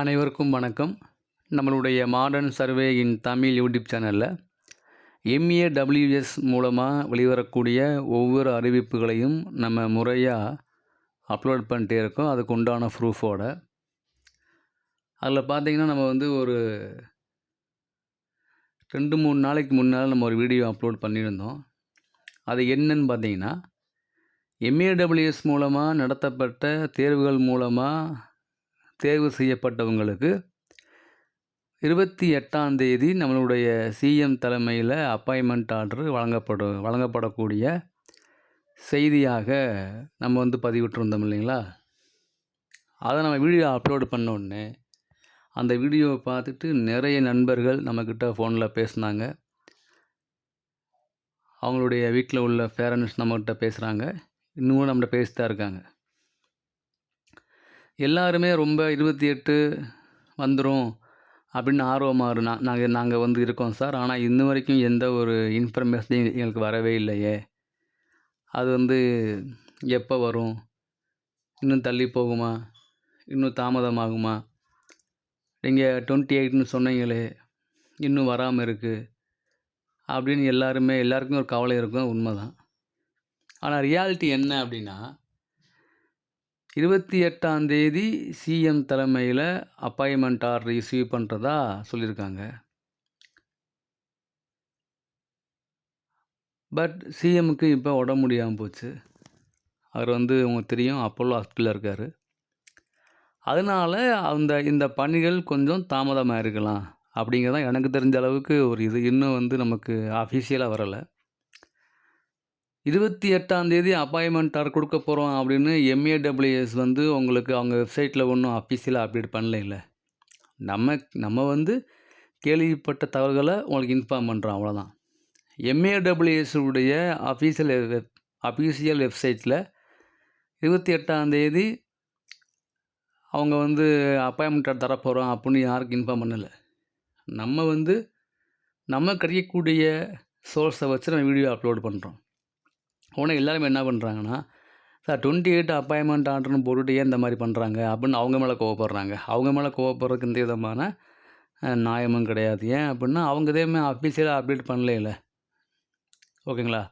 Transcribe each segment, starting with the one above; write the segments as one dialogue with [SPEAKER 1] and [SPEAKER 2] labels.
[SPEAKER 1] அனைவருக்கும் வணக்கம். நம்மளுடைய modern survey in Tamil YouTube சேனலில் எம்ஏ டபிள்யூஎஸ் மூலமாக வெளிவரக்கூடிய ஒவ்வொரு அறிவிப்புகளையும் நம்ம முறையாக அப்லோட் பண்ணிட்டே இருக்கோம். அதுக்கு உண்டான ப்ரூஃபோட அதில் பார்த்தீங்கன்னா நம்ம வந்து ஒரு ரெண்டு மூணு நாளைக்கு முன்னால் நம்ம ஒரு வீடியோ அப்லோட் பண்ணியிருந்தோம். அது என்னன்னு பார்த்தீங்கன்னா எம்ஏடபிள்யூஎஸ் மூலமாக நடத்தப்பட்ட தேர்வுகள் மூலமாக தேர்வு செய்யப்பட்டவங்களுக்கு இருபத்தி எட்டாம் தேதி நம்மளுடைய சிஎம் தலைமையில் அப்பாயின்மெண்ட் ஆர்டர் வழங்கப்படும் வழங்கப்படக்கூடிய செய்தியாக நம்ம வந்து பதிவிட்டிருந்தோம் இல்லைங்களா? அதை நம்ம வீடியோ அப்லோடு பண்ணோடனே அந்த வீடியோவை பார்த்துட்டு நிறைய நண்பர்கள் நம்மக்கிட்ட ஃபோனில் பேசுனாங்க. அவங்களுடைய வீட்டில் உள்ள பேரண்ட்ஸ் நம்மக்கிட்ட பேசுகிறாங்க இன்னமும் நம்மகிட்ட பேசிட்டு தான் இருக்காங்க. எல்லாருமே ரொம்ப இருபத்தி எட்டு வந்துடும் அப்படின்னு ஆர்வமாக இரு நான் நாங்கள் நாங்கள் வந்து இருக்கோம் சார். ஆனால் இன்ன வரைக்கும் எந்த ஒரு இன்ஃபர்மேஷனையும் எங்களுக்கு வரவே இல்லையே. அது வந்து எப்போ வரும்? இன்னும் தள்ளி போகுமா? இன்னும் தாமதமாகுமா? நீங்கள் டுவெண்ட்டி எயிட்னு சொன்னீங்களே இன்னும் வராமல் இருக்குது அப்படின்னு எல்லாருமே எல்லாருக்குமே ஒரு கவலை இருக்கும். உண்மை தான் ஆனால் ரியாலிட்டி என்ன அப்படின்னா இருபத்தி எட்டாம் தேதி சிஎம் தலைமையில் அப்பாயின்மெண்ட் ஆர்டர் ரிசீவ் பண்ணுறதா சொல்லியிருக்காங்க. பட் சிஎம்முக்கு இப்போ உடம்பு முடியாமல் போச்சு. அவர் வந்து உங்களுக்கு தெரியும் அப்போலோ ஹாஸ்பிட்டலில் இருக்கார். அதனால் அந்த இந்த பணிகள் கொஞ்சம் தாமதமாக இருக்கலாம். அப்படிங்கிறதான் எனக்கு தெரிஞ்ச அளவுக்கு ஒரு இது. இன்னும் வந்து நமக்கு அஃபிஷியலாக வரலை. இருபத்தி எட்டாம் தேதி அப்பாயின்மெண்ட் தர கொடுக்க போகிறோம் அப்படின்னு எம்ஏடபிள்யூஎஸ் வந்து உங்களுக்கு அவங்க வெப்சைட்டில் ஒன்றும் அஃபீஷியலாக அப்டேட் பண்ணல இல்லை. நம்ம நம்ம வந்து கேள்விப்பட்ட தகவல்களை உங்களுக்கு இன்ஃபார்ம் பண்ணுறோம் அவ்வளோதான் எம்ஏடபிள்யூஎஸ் உடைய அஃபீஷியல் வெப் அஃபீஷியல் வெப்சைட்டில் இருபத்தி எட்டாம் தேதி அவங்க வந்து அப்பாயின்மெண்ட் தரப்போகிறோம் அப்படின்னு யாருக்கும் இன்ஃபார்ம் பண்ணலை. நம்ம வந்து நம்ம கிடைக்கக்கூடிய சோர்ஸை வச்சு நம்ம வீடியோ அப்லோட் பண்ணுறோம் உடனே எல்லாருமே என்ன பண்ணுறாங்கன்னா சார் டுவெண்ட்டி எயிட் அப்பாயின்மெண்ட் ஆர்டர்னு போட்டுட்டு ஏன் இந்த மாதிரி பண்ணுறாங்க அப்படின்னு அவங்க மேலே கோவப்படுறாங்க. அவங்க மேலே கோவப்படுறதுக்கு இந்த விதமான நியாயமும் கிடையாது. ஏன் அப்படின்னா அவங்க இதேமே அஃபீஷியலாக அப்டேட் பண்ணல ஓகேங்களா?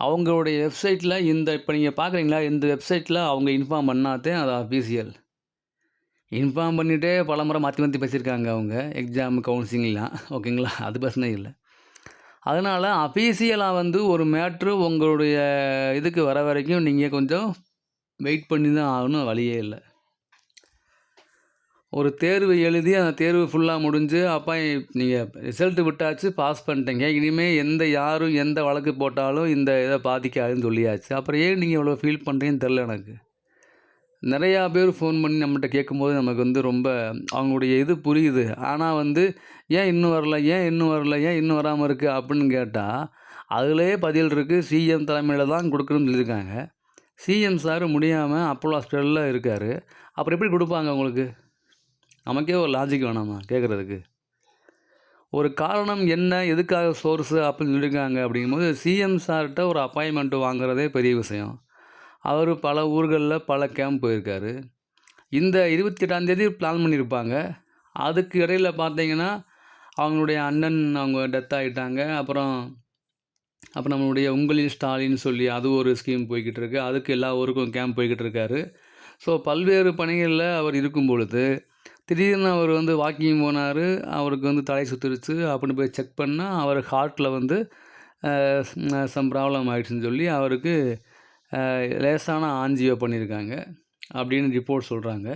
[SPEAKER 1] அவங்களுடைய வெப்சைட்டில் இந்த இப்போ நீங்கள் பார்க்குறீங்களா? இந்த வெப்சைட்டில் அவங்க இன்ஃபார்ம் பண்ணாதே அது அஃபீஷியல் இன்ஃபார்ம் பண்ணிகிட்டே பலமுறை மாற்றி மாற்றி பேசியிருக்காங்க அவங்க. எக்ஸாம் கவுன்சிலிங்லாம் ஓகேங்களா? அது பிரச்சனை இல்லை. அதனால் அஃபீஷியலாக வந்து ஒரு மேட்ரு உங்களுடைய இதுக்கு வர வரைக்கும் நீங்கள் கொஞ்சம் வெயிட் பண்ணி தான் ஆகணும் வழியே இல்லை. ஒரு தேர்வு எழுதி அந்த தேர்வு ஃபுல்லாக முடிஞ்சு அப்போ நீங்கள் ரிசல்ட்டு விட்டாச்சு பாஸ் பண்ணிட்டீங்க. இனிமேல் எந்த யாரும் எந்த வழக்கு போட்டாலும் இந்த இதை பாதிக்காதுன்னு சொல்லியாச்சு. அப்புறம் ஏன் நீங்கள் இவ்வளோ ஃபீல் பண்ணுறீங்கன்னு தெரில எனக்கு. நிறையா பேர் ஃபோன் பண்ணி நம்மகிட்ட கேட்கும்போது நமக்கு வந்து ரொம்ப அவங்களுடைய இது புரியுது. ஆனால் வந்து ஏன் இன்னும் வரல? ஏன் இன்னும் வரல? ஏன் இன்னும் வராமல் இருக்குது அப்படின்னு கேட்டால் அதிலே பதில் இருக்குது சிஎம் தலைமையில் தான் கொடுக்கணும்னு சொல்லியிருக்காங்க. சிஎம் சார் முடியாமல் அப்போலோ ஹாஸ்பிட்டலில் இருக்கார். அப்புறம் எப்படி கொடுப்பாங்க உங்களுக்கு நமக்கே ஒரு லாஜிக் வேணாமா கேட்குறதுக்கு ஒரு காரணம் என்ன? எதுக்காக சோர்ஸு அப்படின்னு சொல்லியிருக்காங்க அப்படிங்கும்போது சிஎம் சார்கிட்ட ஒரு அப்பாயின்மெண்ட் வாங்குறதே பெரிய விஷயம். அவர் பல ஊர்களில் பல கேம்ப் போயிருக்கார். இந்த இருபத்தி எட்டாந்தேதி பிளான் பண்ணியிருப்பாங்க. அதுக்கு இடையில பார்த்தீங்கன்னா அவங்களுடைய அண்ணன் அவங்க டெத் ஆகிட்டாங்க அப்புறம் அப்புறம் நம்மளுடைய உங்களின் ஸ்டாலின் சொல்லி அது ஒரு ஸ்கீம் போய்கிட்டு இருக்கு அதுக்கு எல்லா ஊருக்கும் கேம்ப் போய்கிட்டு இருக்காரு ஸோ பல்வேறு பணிகளில் அவர் இருக்கும் பொழுது திடீர்னு அவர் வந்து வாக்கிங் போனார். அவருக்கு வந்து தலை சுத்திருச்சு. அப்படின்னு போய் செக் பண்ணால் அவர் ஹார்ட்டில் வந்து சம் ப்ராப்ளம் ஆகிடுச்சுன்னு சொல்லி அவருக்கு லேசான ஆஞ்சியோ பண்ணியிருக்காங்க அப்படின்னு ரிப்போர்ட் சொல்கிறாங்க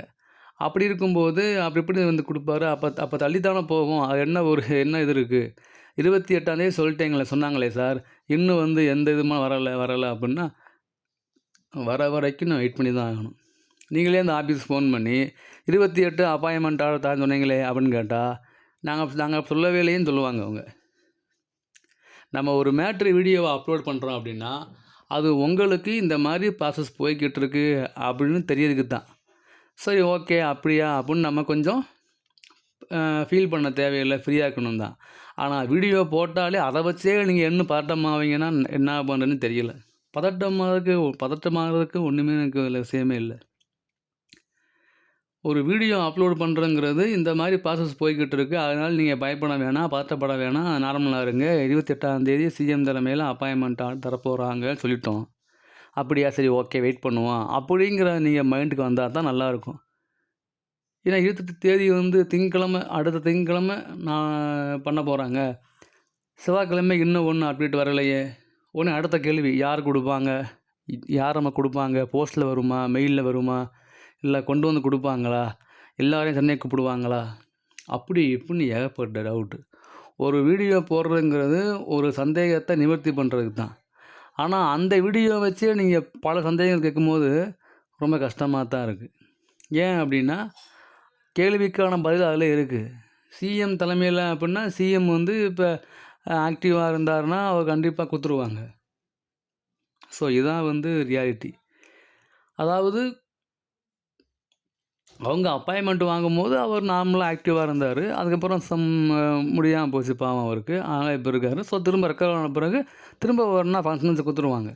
[SPEAKER 1] அப்படி இருக்கும்போது அப்படி எப்படி வந்து கொடுப்பாரு? அப்போ அப்போ தள்ளித்தானே போகும். அது என்ன ஒரு என்ன இது இருக்குது இருபத்தி எட்டாந்தேதி சொல்லிட்டேங்களே சொன்னாங்களே சார். இன்னும் வந்து எந்த இதுமா வரலை வரலை அப்படின்னா வர வரைக்கும் நான் வெயிட் பண்ணி தான் ஆகணும். நீங்களே அந்த ஆஃபீஸ் ஃபோன் பண்ணி இருபத்தி எட்டு அப்பாயின்மெண்ட் ஆர்டர் தான் சொன்னீங்களே அப்படின்னு கேட்டால் நாங்கள் நாங்கள் சொல்லவே இல்லைன்னு சொல்லுவாங்க அவங்க. நம்ம ஒரு மேட்ரு வீடியோவை அப்லோட் பண்ணுறோம் அப்படின்னா அது உங்களுக்கு இந்த மாதிரி ப்ராசஸ் போய்கிட்டு இருக்கு அப்படின்னு தெரியறதுக்கு தான் சரி ஓகே அப்படியா? அப்படின்னு நம்ம கொஞ்சம் ஃபீல் பண்ண தேவையில்லை ஃப்ரீயாக இருக்கணும் தான் ஆனால் வீடியோ போட்டாலே அதை வச்சே நீங்கள் என்ன பதட்டமாவீங்கன்னா என்ன பண்ணுறதுன்னு தெரியல. பதட்டமாகிறதுக்கு பதட்டமாகிறதுக்கு ஒன்றுமே எனக்கு விஷயமே இல்லை. ஒரு வீடியோ அப்லோட் பண்ணுறங்கிறது இந்த மாதிரி ப்ராசஸ் போய்கிட்டு இருக்குது அதனால் நீங்கள் பயப்பட வேணாம், பார்த்தப்பட வேணாம். நார்மலாக இருங்க. இருபத்தெட்டாந்தேதி சிஎம் தலைமையில் அப்பாயின்மெண்ட் தரப்போகிறாங்கன்னு சொல்லிட்டோம். அப்படியா சரி ஓகே வெயிட் பண்ணுவோம். அப்படிங்கிற நீங்கள் மைண்டுக்கு வந்தால் தான் நல்லாயிருக்கும். ஏன்னா 28 தேதி வந்து திங்கக்கிழமை அடுத்த திங்கக்கிழமை நான் பண்ண போகிறாங்க செவ்வாய்க்கிழமை இன்னும் ஒன்று அப்டேட் வரலையே. உடனே அடுத்த கேள்வி யார் கொடுப்பாங்க யார் நம்ம கொடுப்பாங்க போஸ்ட்டில் வருமா? மெயிலில் வருமா? இல்லை கொண்டு வந்து கொடுப்பாங்களா எல்லாரையும் சென்னை கூப்பிடுவாங்களா? அப்படி இப்படின்னு ஏகப்பட்ட டவுட்டு. ஒரு வீடியோ போடுறதுங்கிறது ஒரு சந்தேகத்தை நிவர்த்தி பண்ணுறதுக்கு தான். ஆனால் அந்த வீடியோ வச்சே நீங்கள் பல சந்தேகங்கள் கேட்கும்போது ரொம்ப கஷ்டமாக தான் இருக்குது ஏன் அப்படின்னா, கேள்விக்கான பதில் அதில் இருக்குது சிஎம் தலைமையில் அப்படின்னா சிஎம் வந்து இப்போ ஆக்டிவாக இருந்தாருன்னா அவர் கண்டிப்பாக கொடுத்துருவாங்க ஸோ இதான் வந்து ரியாலிட்டி. அதாவது அவங்க அப்பாயின்மெண்ட் வாங்கும்போது அவர் நார்மலாக ஆக்டிவாக இருந்தார். அதுக்கப்புறம் சம் முடியாமல் போச்சு பாவம் அவருக்கு. ஆனால் இப்போ இருக்கார். ஸோ திரும்ப ரெக்கவர் ஆன பிறகு திரும்ப ஒண்ணா ஃபங்க்ஷன்ஸ் கொடுத்துருவாங்க.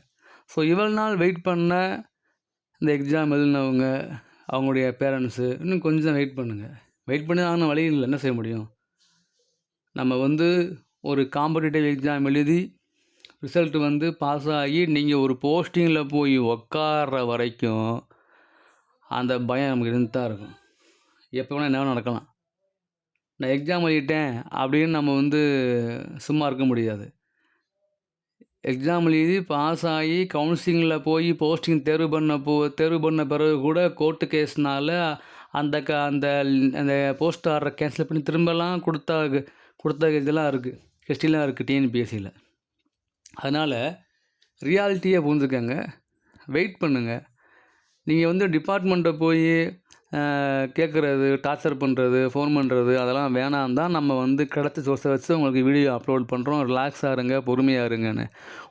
[SPEAKER 1] ஸோ இவ்வளோ நாள் வெயிட் பண்ண இந்த எக்ஸாம் எழுதினவங்க, அவங்களுடைய பேரண்ட்ஸு இன்னும் கொஞ்சம் வெயிட் பண்ணுங்கள் வெயிட் பண்ணி தான் ஆகணும். வழி இல்லை. என்ன செய்ய முடியும்? நம்ம வந்து ஒரு காம்படிட்டிவ் எக்ஸாம் எழுதி ரிசல்ட் வந்து பாஸ் ஆகி நீங்கள் ஒரு போஸ்டிங்கில் போய் உட்கார்ற வரைக்கும் அந்த பயம் நமக்கு இருந்து தான் இருக்கும். எப்போ வேணால் என்ன நடக்கலாம். நான் எக்ஸாம் எழுதிட்டேன் அப்படின்னு நம்ம வந்து சும்மா இருக்க முடியாது. எக்ஸாம் எழுதி பாஸ் ஆகி கவுன்சிலிங்கில் போய் போஸ்டிங் தேர்வு பண்ண போ தேர்வு பண்ண பிறகு கூட கோர்ட்டு கேஸ்னால அந்த க அந்த அந்த போஸ்ட் ஆர்டரை கேன்சல் பண்ணி திரும்பலாம் கொடுத்தா கொடுத்த இதெல்லாம் இருக்குது ஹிஸ்ட்ரிலாம் இருக்குது டிஎன்பிஎஸ்சியில் அதனால் ரியாலிட்டியாக புரிஞ்சுக்கங்க. வெயிட் பண்ணுங்கள் நீங்கள் வந்து டிபார்ட்மெண்ட்டை போய் கேட்குறது டார்ச்சர் பண்ணுறது ஃபோன் பண்ணுறது அதெல்லாம் வேணாம் தான் நம்ம வந்து கிடச்ச சோர்ஸை வச்சு உங்களுக்கு வீடியோ அப்லோட் பண்ணுறோம் ரிலாக்ஸாக இருங்க, பொறுமையாக இருங்கன்னு.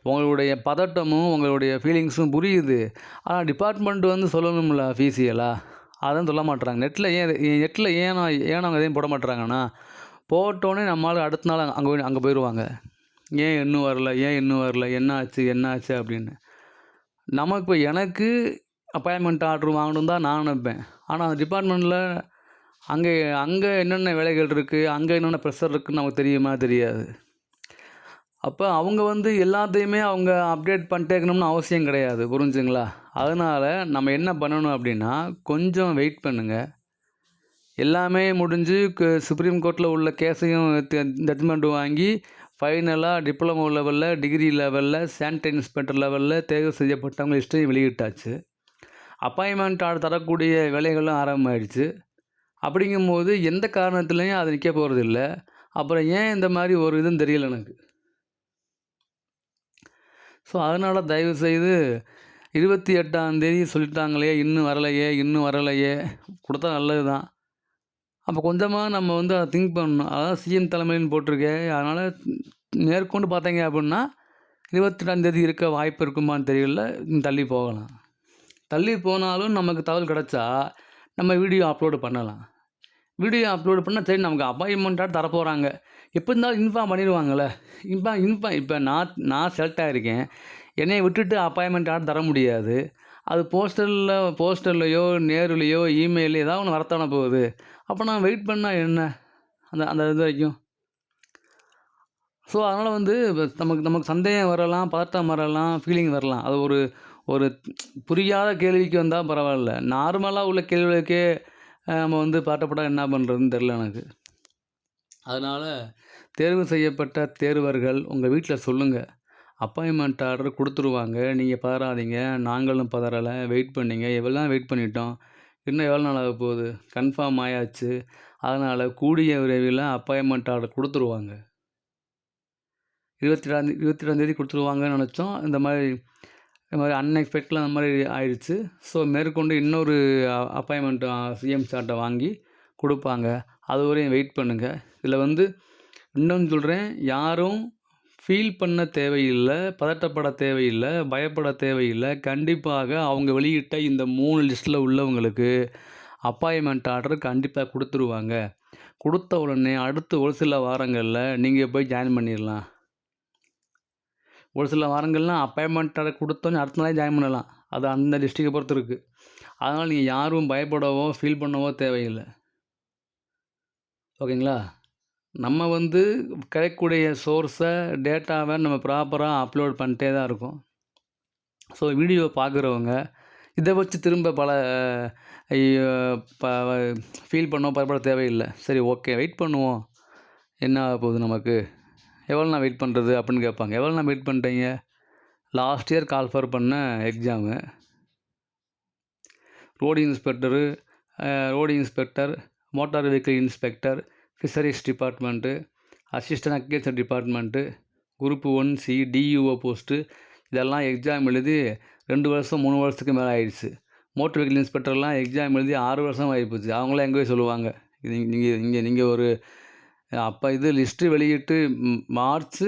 [SPEAKER 1] உங்களுடைய பதட்டமும், உங்களுடைய ஃபீலிங்ஸும் புரியுது. ஆனால் டிபார்ட்மெண்ட் வந்து சொல்லணும்ல ஃபீஸியலாக அதான் சொல்ல மாட்டுறாங்க நெட்டில் ஏன் நெட்டில் ஏன் ஏன் அவங்க எதையும் போட மாட்டுறாங்கன்னா போட்டோன்னே நம்மளால் அடுத்த நாள் அங்கே போய் அங்கே போயிடுவாங்க ஏன் இன்னும் வரல? ஏன் இன்னும் வரல? என்ன ஆச்சு? என்ன ஆச்சு? அப்படின்னு. நமக்கு எனக்கு அப்பாயின்மெண்ட் ஆர்டர் வாங்கணுன்னு தான் நான் நினைப்பேன். ஆனால் அந்த டிபார்ட்மெண்ட்டில் அங்கே அங்கே என்னென்ன வேலைகள் இருக்குது அங்கே என்னென்ன ப்ரெஷர் இருக்குன்னு நமக்கு தெரியுமா? தெரியாது. அப்போ அவங்க வந்து எல்லாத்தையுமே அவங்க அப்டேட் பண்ணிட்டே இருக்கணும்னு அவசியம் கிடையாது. புரிஞ்சுங்களா? அதனால் நம்ம என்ன பண்ணணும் அப்படின்னா, கொஞ்சம் வெயிட் பண்ணுங்கள் எல்லாமே முடிஞ்சு சுப்ரீம் கோர்ட்டில் உள்ள கேஸையும் த வாங்கி ஃபைனலாக டிப்ளமோ லெவலில் டிகிரி லெவலில் சானிடரி இன்ஸ்பெக்டர் லெவலில் தேர்வு செய்யப்பட்டவங்க லிஸ்ட்டையும் வெளியிட்டாச்சு. அப்பாயின்மெண்ட் ஆர்டர் தரக்கூடிய வேலைகளும் ஆரம்பமாயிடுச்சு. அப்படிங்கும்போது எந்த காரணத்துலேயும் அது நிற்க போகிறது இல்லை அப்புறம் ஏன் இந்த மாதிரி ஒரு இதுன்னு தெரியல எனக்கு. ஸோ அதனால் தயவு செய்து 28ஆம் தேதி சொல்லிட்டாங்களே, இன்னும் வரலையே, இன்னும் வரலையே. கொடுத்தா நல்லது தான். அப்போ கொஞ்சமாக நம்ம வந்து அதை திங்க் பண்ணணும். அதான் சிஎம் தலைமையின்னு போட்டிருக்கே. அதனால் மேற்கொண்டு பார்த்தீங்க அப்படின்னா, இருபத்தெட்டாந்தேதி இருக்க வாய்ப்பு இருக்குமான்னு தெரியல. தள்ளி போகலாம். தள்ளி போனாலும் நமக்கு தகவல் கிடைச்சா, நம்ம வீடியோ அப்லோடு பண்ணலாம். வீடியோ அப்லோடு பண்ணால் சரி நமக்கு அப்பாயின்மெண்ட்டாக தரப்போகிறாங்க எப்போ எப்படி இருந்தாலும் இன்ஃபார்ம் பண்ணிருவாங்கல்ல. இன்ஃபார்ம் இன்ஃபார்ம் இப்போ நான் நான் செலக்ட் ஆகிருக்கேன் என்னையை விட்டுட்டு அப்பாயின்ட்மென்ட் ஆர்டர் தர முடியாது. அது போஸ்டலில் போஸ்டர்லையோ நேருலேயோ இமெயில்ல ஏதாவது ஒன்று வரத்தான போகுது. அப்போ நான் வெயிட் பண்ணால் என்ன? அந்த அந்த இது வரைக்கும். ஸோ அதனால் வந்து நமக்கு நமக்கு சந்தேகம் வரலாம், பதட்டம் வரலாம், ஃபீலிங் வரலாம். அது ஒரு ஒரு புரியாத கேள்விக்கு வந்தால் பரவாயில்ல நார்மலாக உள்ள கேள்விகளுக்கே நம்ம வந்து பதட்டப்பட்டா என்ன பண்ணுறதுன்னு தெரில எனக்கு. அதனால் தேர்வு செய்யப்பட்ட தேர்வர்கள் உங்கள் வீட்டில் சொல்லுங்கள் அப்பாயின்மெண்ட் ஆர்டர் கொடுத்துருவாங்க நீங்கள் பதறாதீங்க. நாங்களும் பதறலை வெயிட் பண்ணீங்க. எவ்வளோ வெயிட் பண்ணிட்டோம். இன்னும் எவ்வளோ நாள் ஆக போகுது கன்ஃபார்ம் ஆயாச்சு. அதனால் கூடிய விரைவில் அப்பாயின்மெண்ட் ஆர்டர் கொடுத்துருவாங்க இருபத்தி ரெண்டாந்தேதி இருபத்தி ரெண்டாந்தேதி கொடுத்துருவாங்கன்னு நினச்சோம் இந்த மாதிரி இந்த மாதிரி அன்எக்ஸ்பெக்டில் அந்த மாதிரி ஆயிடுச்சு. ஸோ மேற்கொண்டு இன்னொரு அப்பாயின்மெண்ட் சிஎம் சார்ட்டை வாங்கி குடுப்பாங்க. அதுவரையும் வெயிட் பண்ணுங்கள் இதில் வந்து இன்னொன்று சொல்கிறேன் யாரும் ஃபீல் பண்ண தேவையில்லை பதட்டப்பட தேவையில்லை பயப்பட தேவையில்லை. கண்டிப்பாக அவங்க வெளியிட்ட இந்த மூணு லிஸ்ட்டில் உள்ளவங்களுக்கு அப்பாயின்மெண்ட் ஆர்டர் கண்டிப்பாக கொடுத்துருவாங்க. கொடுத்த உடனே அடுத்து ஒரு சில வாரங்களில் நீங்கள் போய் ஜாயின் பண்ணிடலாம் ஒரு சில வாரங்கள்லாம் அப்பாயின்மெண்ட்டை கொடுத்தோன்னே அடுத்த நாளே ஜாயின் பண்ணலாம். அது அந்த டிஸ்ட்ரிக்டை பொறுத்து இருக்குது அதனால் நீங்கள் யாரும் பயப்படவோ, ஃபீல் பண்ணவோ தேவையில்லை ஓகேங்களா? நம்ம வந்து கிடைக்கக்கூடிய சோர்ஸை டேட்டாவை நம்ம ப்ராப்பராக அப்லோட் பண்ணிட்டே தான் இருக்கோம். ஸோ வீடியோ பார்க்குறவங்க, இதை வச்சு திரும்ப பல ப ஃபீல் பண்ணோம் பயப்பட தேவையில்லை சரி ஓகே வெயிட் பண்ணுவோம். என்ன ஆகப்போகுது நமக்கு? எவ்வளோ நான் வெயிட் பண்ணுறது அப்படின்னு கேட்பாங்க. எவ்வளோ நான் வெயிட் பண்ணிட்டீங்க? லாஸ்ட் இயர் கால்ஃபர் பண்ண exam. Road inspector, road inspector, motor vehicle inspector, fisheries department, assistant agriculture department, group 1சி, DEO post இதெல்லாம் எக்ஸாம் எழுதி ரெண்டு வருஷம், மூணு வருஷத்துக்கு மேலே ஆயிடுச்சு. மோட்டர் வெஹிக்கிள் இன்ஸ்பெக்டர்லாம் எக்ஸாம் எழுதி ஆறு வருஷம் ஆகிப்போச்சு அவங்களாம் எங்கே போய் சொல்லுவாங்க. இது நீங்கள் நீங்கள் ஒரு அப்போ இது லிஸ்ட்டு வெளியிட்டு மார்ச்சு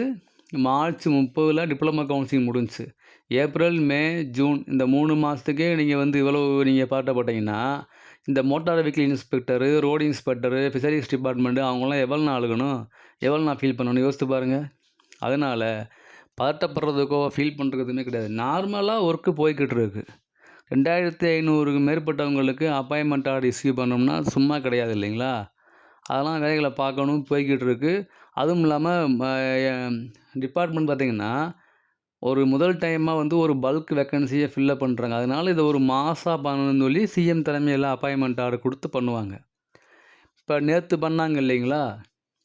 [SPEAKER 1] மார்ச் 30ல டிப்ளமோ கவுன்சிலிங் முடிஞ்சுச்சு. ஏப்ரல், மே, ஜூன் இந்த மூணு மாதத்துக்கே நீங்கள் வந்து இவ்வளவு நீங்கள் பாட்டப்பட்டீங்கன்னா, இந்த motor vehicle inspector, road inspector, fisheries department அவங்கலாம் எவ்வளோ நாள் அழுகணும்? எவ்வளோ நான் ஃபீல் பண்ணணும்? யோசித்து பாருங்கள் அதனால் பதட்டப்படுறதுக்கோ, ஃபீல் பண்ணுறதுக்குமே கிடையாது. நார்மலாக ஒர்க்கு போய்கிட்டு இருக்கு. 2500க்கு மேற்பட்டவங்களுக்கு அப்பாயின்மெண்ட் ஆர்டர் இஷ்யூ பண்ணோம்னா சும்மா கிடையாது இல்லைங்களா? அதெல்லாம் வேலைகளை பார்க்கணும் போய்க்கிட்டு இருக்கு. அதுவும் இல்லாமல் டிபார்ட்மெண்ட் பார்த்திங்கன்னா ஒரு முதல் டைமாக வந்து ஒரு பல்க் வேக்கன்சியை ஃபில்லப் பண்ணுறாங்க அதனால் அதனால ஒரு மாதம் பண்ணணும்னு சொல்லி சிஎம் தலைமையில் அப்பாயின்மெண்ட் ஆர்டர் கொடுத்து பண்ணுவாங்க. இப்போ நேற்று பண்ணாங்க இல்லைங்களா?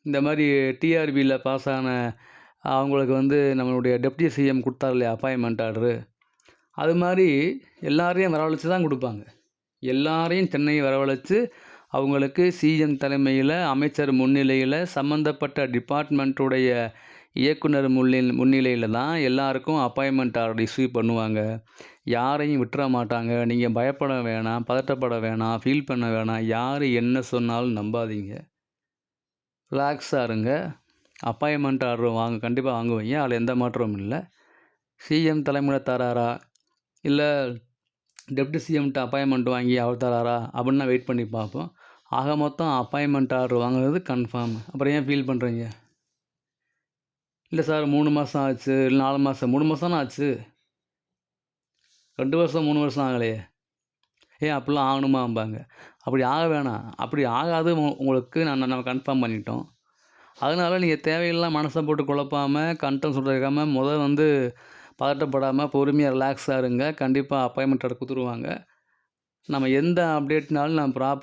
[SPEAKER 1] இந்த மாதிரி டிஆர்பியில் பாஸ் ஆன அவங்களுக்கு வந்து நம்மளுடைய டெப்டி சிஎம் கொடுத்தார் இல்லையா அப்பாயின்மெண்ட் ஆர்டரு. அது மாதிரி எல்லாரையும் வரவழைச்சி தான் கொடுப்பாங்க எல்லாரையும் சென்னை வரவழைச்சி அவங்களுக்கு சிஎம் தலைமையில் அமைச்சர் முன்னிலையில் சம்மந்தப்பட்ட டிபார்ட்மெண்ட்டுடைய இயக்குனர் முன்னில் முன்னிலையில் தான் எல்லாருக்கும் அப்பாயின்மெண்ட் ஆர்டர் இஷ்யூ பண்ணுவாங்க. யாரையும் விட்டுற மாட்டாங்க. நீங்கள் பயப்பட வேணாம், பதட்டப்பட வேணாம், ஃபீல் பண்ண வேணாம். யார் என்ன சொன்னாலும் நம்பாதீங்க. ரிலாக்ஸாக இருங்க. அப்பாயின்மெண்ட் ஆர்டர் வாங்க கண்டிப்பாக வாங்குவீங்க. அதில் எந்த மாற்றமும் இல்லை சிஎம் தலைமையில் தராரா? இல்லை டெப்டி சிஎம்கிட்ட அப்பாயின்மெண்ட் வாங்கி அவர் தராரா? அப்படின்னு வெயிட் பண்ணி பார்ப்போம். ஆக மொத்தம் அப்பாயின்மெண்ட் ஆர்டர் வாங்குறது கன்ஃபார்ம். அப்புறம் ஏன் ஃபீல் பண்ணுறீங்க இல்லை சார் மூணு மாதம் ஆச்சு, இல்லை நாலு மாதம் மூணு மாதம் ஆச்சு. ரெண்டு வருஷம், மூணு வருஷம் ஆகலையே. ஏன் அப்படிலாம் ஆகணுமாம்பாங்க. அப்படி ஆக வேணாம். அப்படி ஆகாது உங்களுக்கு நான் நம்ம கன்ஃபார்ம் பண்ணிட்டோம். அதனால் நீங்கள் தேவையில்லாம மனசை போட்டு குழப்பாமல் கண்டம் சுண்டக்காம முதல் வந்து பதட்டப்படாமல் பொறுமையாக ரிலாக்ஸாக இருங்க. கண்டிப்பாக அப்பாயின்மெண்ட் ஆர்டர் கொடுத்துருவாங்க நம்ம எந்த அப்டேட்னாலும் நான் ப்ராப்